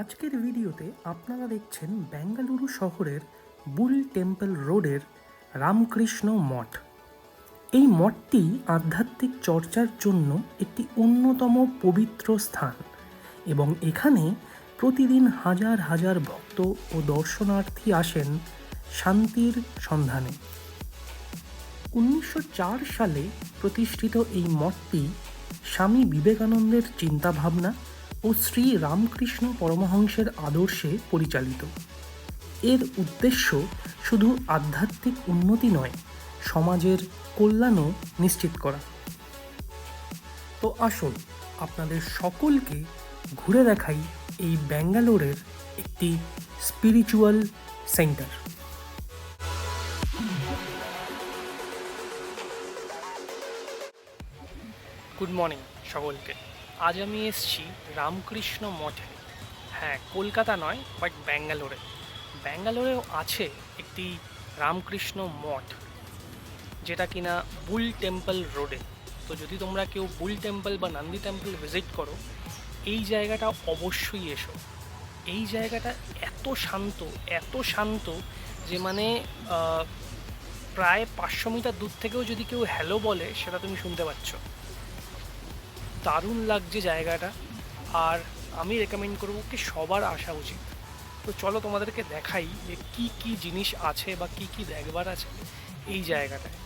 আজকের ভিডিওতে আপনারা দেখছেন বেঙ্গালুরু শহরের বুল টেম্পল রোডের রামকৃষ্ণ মঠ। এই মঠটি আধ্যাত্মিক চর্চার জন্য একটি অন্যতম পবিত্র স্থান এবং এখানে প্রতিদিন হাজার হাজার ভক্ত ও দর্শনার্থী আসেন শান্তির সন্ধানে। উনিশশো চার সালে প্রতিষ্ঠিত এই মঠটি স্বামী বিবেকানন্দের চিন্তাভাবনা ও শ্রী রামকৃষ্ণ পরমহংসের আদর্শে পরিচালিত। এর উদ্দেশ্য শুধু আধ্যাত্মিক উন্নতি নয়, সমাজের কল্যাণও নিশ্চিত করা। তো আসুন আপনাদের সকলকে ঘুরে দেখাই এই ব্যাঙ্গালোরের একটি স্পিরিচুয়াল সেন্টার গুড মর্নিং সকলকে। আজ আমি এসছি রামকৃষ্ণ মঠে। হ্যাঁ কলকাতা নয় বাট ব্যাঙ্গালোরে। ব্যাঙ্গালোরেও আছে একটি রামকৃষ্ণ মঠ, যেটা কিনা বুল টেম্পল রোডে। তো যদি তোমরা কেউ বুল টেম্পল বা নান্দি টেম্পল ভিজিট করো, এই জায়গাটা অবশ্যই এসো। এই জায়গাটা এত শান্ত এত শান্ত যে মানে প্রায় পাঁচশো মিটার দূর থেকেও যদি কেউ হ্যালো বলে, সেটা তুমি শুনতে পাচ্ছ। দারুণ লাগছে জায়গাটা। আর আমি রেকমেন্ড করব কি সবার আসা উচিত। তো চলো তোমাদেরকে দেখাই যে কি কি জিনিস আছে বা কি কি দেখবার আছে এই জায়গাটায়।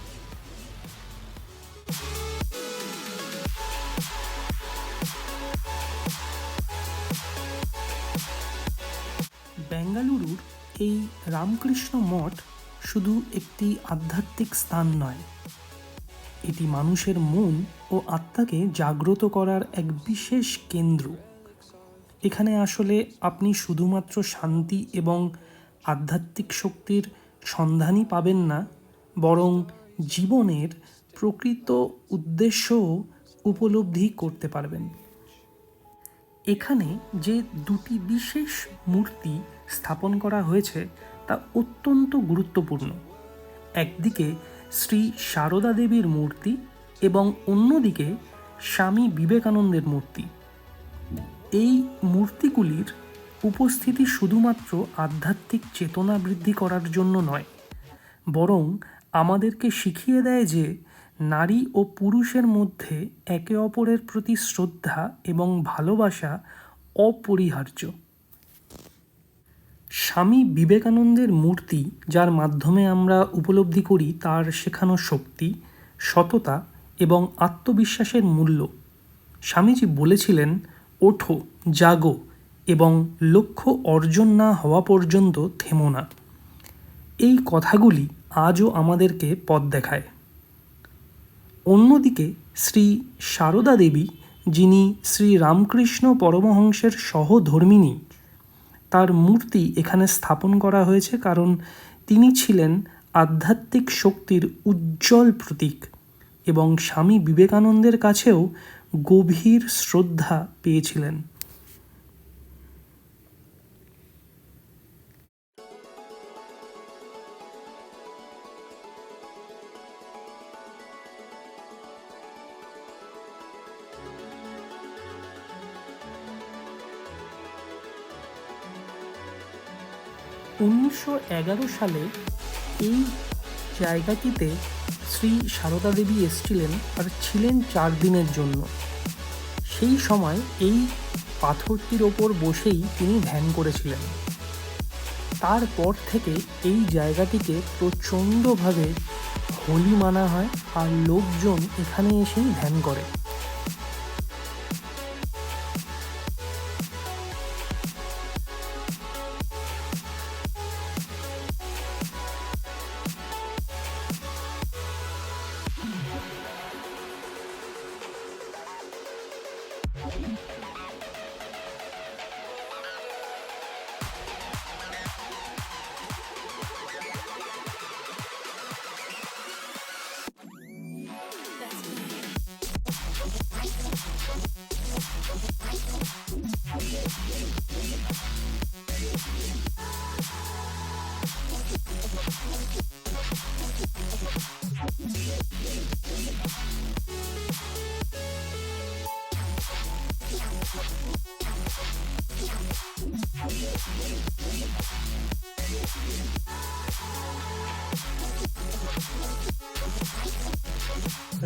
বেঙ্গালুরুর এই রামকৃষ্ণ মঠ শুধু একটি আধ্যাত্মিক স্থান নয় এটি মানুষের মন ও আত্মাকে জাগ্রত করার এক বিশেষ কেন্দ্র। এখানে আসলে আপনি শুধুমাত্র শান্তি এবং আধ্যাত্মিক শক্তির সন্ধানই পাবেন না, বরং জীবনের প্রকৃত উদ্দেশ্যও উপলব্ধি করতে পারবেন। এখানে যে দুটি বিশেষ মূর্তি স্থাপন করা হয়েছে তা অত্যন্ত গুরুত্বপূর্ণ। একদিকে শ্রী সারদা দেবীর মূর্তি এবং অন্যদিকে স্বামী বিবেকানন্দের মূর্তি। এই মূর্তিগুলির উপস্থিতি শুধুমাত্র আধ্যাত্মিক চেতনা বৃদ্ধি করার জন্য নয়, বরং আমাদেরকে শিখিয়ে দেয় যে নারী ও পুরুষের মধ্যে একে অপরের প্রতি শ্রদ্ধা এবং ভালোবাসা অপরিহার্য। স্বামী বিবেকানন্দের মূর্তি, যার মাধ্যমে আমরা উপলব্ধি করি তার শেখানো শক্তি, সততা এবং আত্মবিশ্বাসের মূল্য। স্বামীজি বলেছিলেন, ওঠো, জাগো এবং লক্ষ্য অর্জন না হওয়া পর্যন্ত থেমো না। এই কথাগুলি আজও আমাদেরকে পথ দেখায়। অন্যদিকে শ্রী সারদা দেবী, যিনি শ্রী রামকৃষ্ণ পরমহংসের সহধর্মিণী তার মূর্তি এখানে স্থাপন করা হয়েছে কারণ তিনি ছিলেন আধ্যাত্মিক শক্তির উজ্জ্বল প্রতীক এবং স্বামী বিবেকানন্দের কাছেও গভীর শ্রদ্ধা পেয়েছিলেন। উনিশশো এগারো সালে এই জায়গাটিতে শ্রী সারদা দেবী এসেছিলেন আর ছিলেন চার দিনের জন্য। সেই সময় এই পাথরটির ওপর বসেই তিনি ধ্যান করেছিলেন। তারপর থেকে এই জায়গাটিকে প্রচণ্ডভাবে হোলি মানা হয় আর লোকজন এখানে এসেই ধ্যান করে।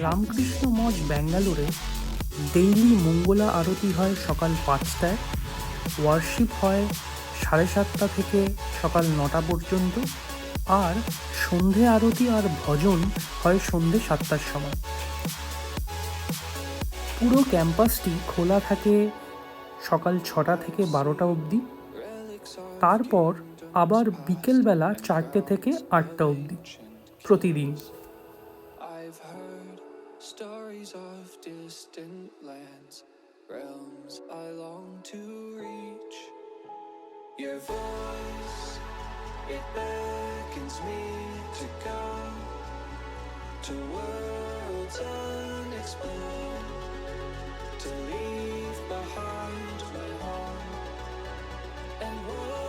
রামকৃষ্ণ মঠ, ব্যাঙ্গালোরে ডেইলি মঙ্গলা আরতি হয় সকাল পাঁচটায় ওয়ার্শিপ হয় সাড়ে সাতটা থেকে সকাল নটা পর্যন্ত, আর সন্ধে আরতি আর ভজন হয় সন্ধে সাতটার সময়। পুরো ক্যাম্পাসটি খোলা থাকে সকাল ছটা থেকে বারোটা অবধি। তারপর আবার বিকেলবেলা চারটে থেকে আটটা অবধি প্রতিদিন। Stories of distant lands, realms I long to reach. Your voice, it beckons me to go to worlds unexplored, to leave behind my home and wander.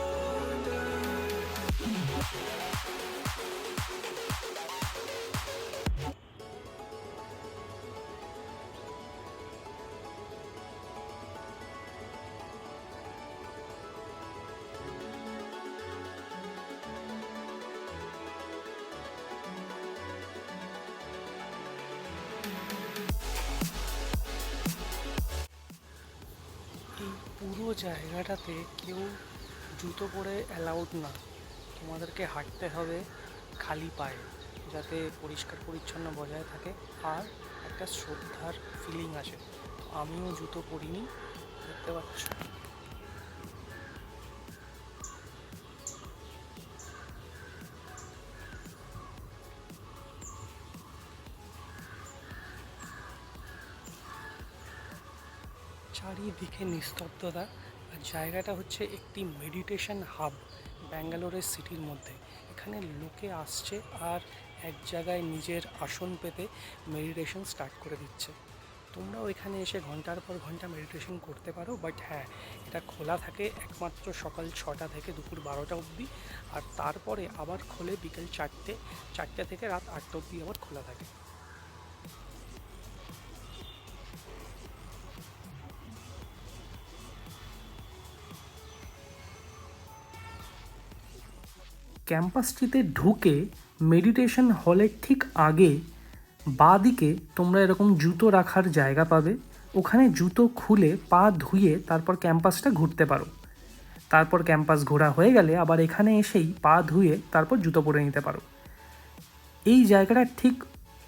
পুরো জায়গাটাতে কেউ জুতো পরে অ্যালাউড না। তোমাদেরকে হাঁটতে হবে খালি পায়ে, যাতে পরিষ্কার পরিচ্ছন্ন বজায় থাকে। আর একটা শ্রদ্ধার ফিলিং আসে। আমিও জুতো পরিনি, দেখতে পাচ্ছ? চারিদিকে নিস্তব্ধতা আর জায়গাটা হচ্ছে একটি মেডিটেশন হাব ব্যাঙ্গালোরের সিটির মধ্যে। এখানে লোকে আসছে আর এক জায়গায় নিজের আসন পেতে মেডিটেশন স্টার্ট করে দিচ্ছে। তোমরাও এখানে এসে ঘণ্টার পর ঘণ্টা মেডিটেশন করতে পারো বাট হ্যাঁ এটা খোলা থাকে একমাত্র সকাল ছটা থেকে দুপুর বারোটা অবধি আর তারপরে আবার খোলে বিকেল চারটে চারটে থেকে রাত আটটা অবধি আবার খোলা থাকে। ক্যাম্পাসটিতে ঢুকে মেডিটেশন হলের ঠিক আগে বাঁদিকে তোমরা এরকম জুতো রাখার জায়গা পাবে। ওখানে জুতো খুলে পা ধুয়ে তারপর ক্যাম্পাসটা ঘুরতে পারো। তারপর ক্যাম্পাস ঘোরা হয়ে গেলে আবার এখানে এসেই পা ধুয়ে তারপর জুতো পরে নিতে পারো। এই জায়গাটার ঠিক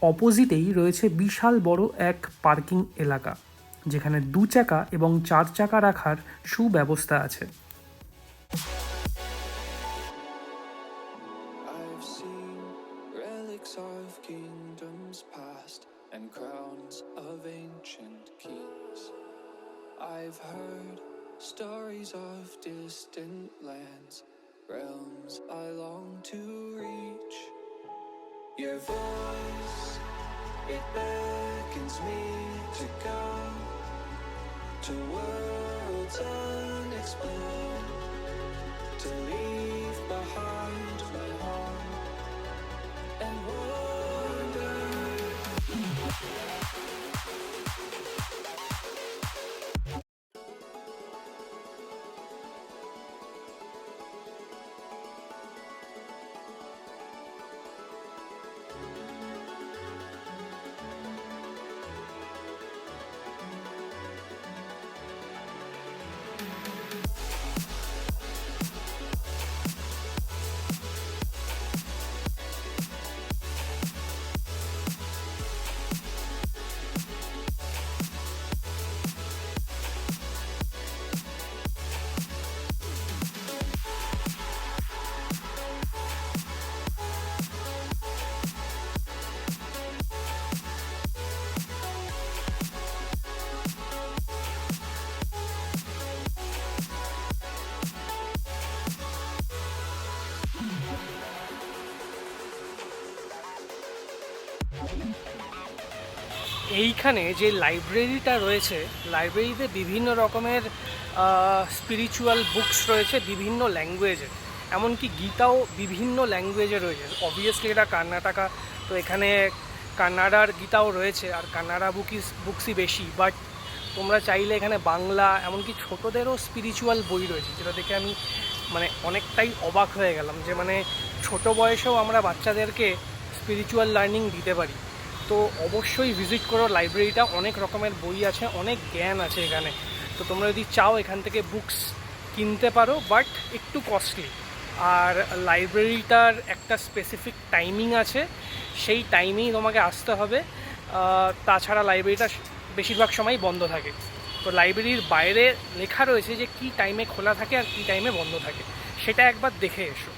অপোজিটেই রয়েছে বিশাল বড় এক পার্কিং এলাকা, যেখানে দু চাকা এবং চার চাকা রাখার সুব্যবস্থা আছে। Your voice, it beckons me to go to worlds unexplored to leave এইখানে যে লাইব্রেরিটা রয়েছে লাইব্রেরিতে বিভিন্ন রকমের স্পিরিচুয়াল বুকস রয়েছে বিভিন্ন ল্যাঙ্গুয়েজে এমনকি গীতাও বিভিন্ন ল্যাঙ্গুয়েজে রয়েছে। অবভিয়াসলি এটা কর্ণাটকা, তো এখানে কান্নাডার গীতাও রয়েছে, আর কান্নাডা বুকই বুকসই বেশি। বাট তোমরা চাইলে এখানে বাংলা, এমনকি ছোটোদেরও স্পিরিচুয়াল বই রয়েছে, যেটা দেখে আমি মানে অনেকটাই অবাক হয়ে গেলাম যে মানে ছোট বয়সেও আমরা বাচ্চাদেরকে স্পিরিচুয়াল লার্নিং দিতে পারি। তো অবশ্যই ভিজিট করো লাইব্রেরিটা অনেক রকমের বই আছে, অনেক জ্ঞান আছে এখানে। তো তোমরা যদি চাও এখান থেকে বুকস কিনতে পারো বাট একটু কস্টলি আর লাইব্রেরিটার একটা স্পেসিফিক টাইমিং আছে, সেই টাইমেই তোমাকে আসতে হবে। তাছাড়া লাইব্রেরিটা বেশিরভাগ সময় বন্ধ থাকে। তো লাইব্রেরির বাইরে লেখা রয়েছে যে কী টাইমে খোলা থাকে আর কী টাইমে বন্ধ থাকে। সেটা একবার দেখে এসো।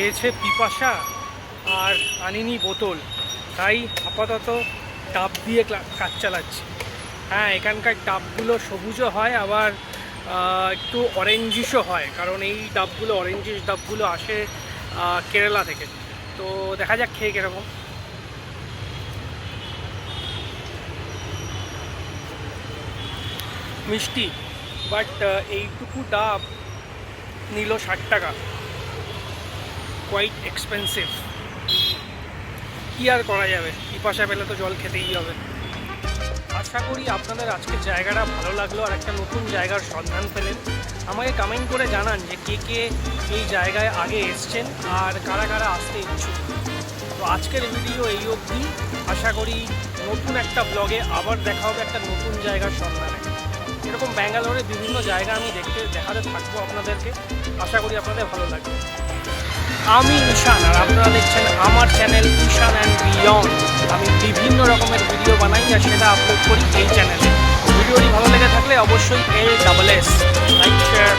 খেয়েছে পিপাসা আর আনিনি বোতল। তাই আপাতত টাব দিয়ে কাজ চালাচ্ছি। হ্যাঁ এখানকার টাবগুলো সবুজও হয়, আবার একটু অরেঞ্জিশও হয়, কারণ এই ডাবগুলো অরেঞ্জিশ ডাবগুলো আসে কেরালা থেকে। তো দেখা যাক খেয়ে কীরকম। মিষ্টি, বাট এইটুকু ডাব নিল ষাট টাকা। কোয়াইট এক্সপেন্সিভ কী আর করা যাবে? পিপাসা পেলে তো জল খেতেই হবে। আশা করি আপনাদের আজকের জায়গাটা ভালো লাগল আর একটা নতুন জায়গার সন্ধান পেলেন। আমাকে কমেন্ট করে জানান যে কে কে এই জায়গায় আগে এসছেন আর কারা কারা আসতে ইচ্ছুক। তো আজকের ভিডিও এই অবধি। আশা করি নতুন একটা ব্লগে আবার দেখা হবে একটা নতুন জায়গার সন্ধানে। এরকম ব্যাঙ্গালোরে বিভিন্ন জায়গা আমি দেখতে দেখাতে থাকব আপনাদেরকে। আশা করি আপনাদের ভালো লাগবে। আমি ঈশান, আর আপনারা দেখছেন আমার চ্যানেল ঈশান অ্যান্ড বিয়ন্ড আমি বিভিন্ন রকমের ভিডিও বানাই, আর সেটা আপলোড করি এই চ্যানেলে ভিডিওটি ভালো লেগে থাকলে অবশ্যই A double S like share